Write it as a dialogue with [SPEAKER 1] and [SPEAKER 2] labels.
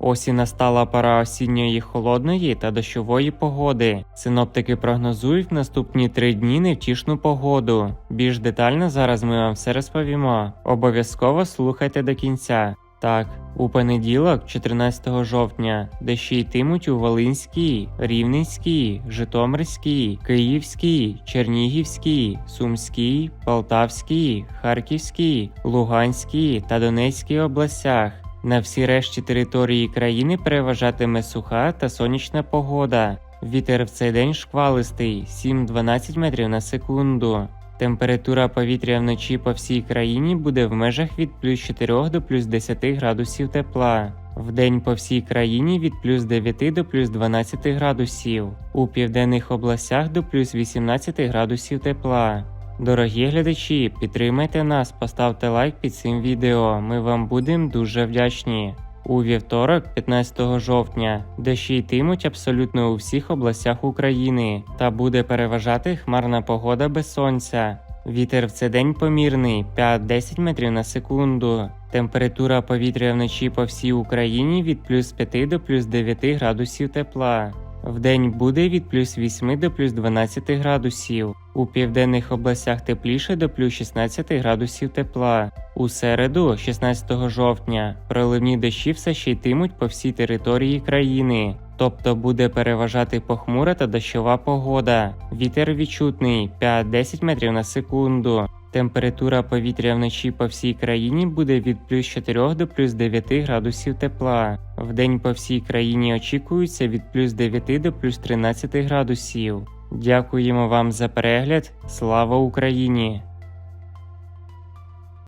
[SPEAKER 1] Ось і настала пора осінньої холодної та дощової погоди. Синоптики прогнозують в наступні три дні невтішну погоду. Більш детально зараз ми вам все розповімо. Обов'язково слухайте до кінця. Так, у понеділок, 14 жовтня, дощі йтимуть у Волинській, Рівненській, Житомирській, Київській, Чернігівській, Сумській, Полтавській, Харківській, Луганській та Донецькій областях. На всій решті території країни переважатиме суха та сонячна погода. Вітер в цей день шквалистий 7-12 метрів на секунду. Температура повітря вночі по всій країні буде в межах від плюс 4 до плюс 10 градусів тепла. Вдень по всій країні від плюс 9 до плюс 12 градусів, у південних областях до плюс 18 градусів тепла. Дорогі глядачі, підтримайте нас, поставте лайк під цим відео. Ми вам будемо дуже вдячні. У вівторок, 15 жовтня, дощі йтимуть абсолютно у всіх областях України та буде переважати хмарна погода без сонця. Вітер в цей день помірний 5-10 метрів на секунду. Температура повітря вночі по всій Україні від плюс 5 до плюс 9 градусів тепла. Вдень буде від плюс 8 до плюс 12 градусів. У південних областях тепліше до плюс 16 градусів тепла. У середу, 16 жовтня, проливні дощі все ще йтимуть по всій території країни. Тобто буде переважати похмура та дощова погода. Вітер відчутний 5-10 метрів на секунду. Температура повітря вночі по всій країні буде від плюс 4 до плюс 9 градусів тепла. Вдень по всій країні очікується від плюс 9 до плюс 13 градусів. Дякуємо вам за перегляд. Слава Україні!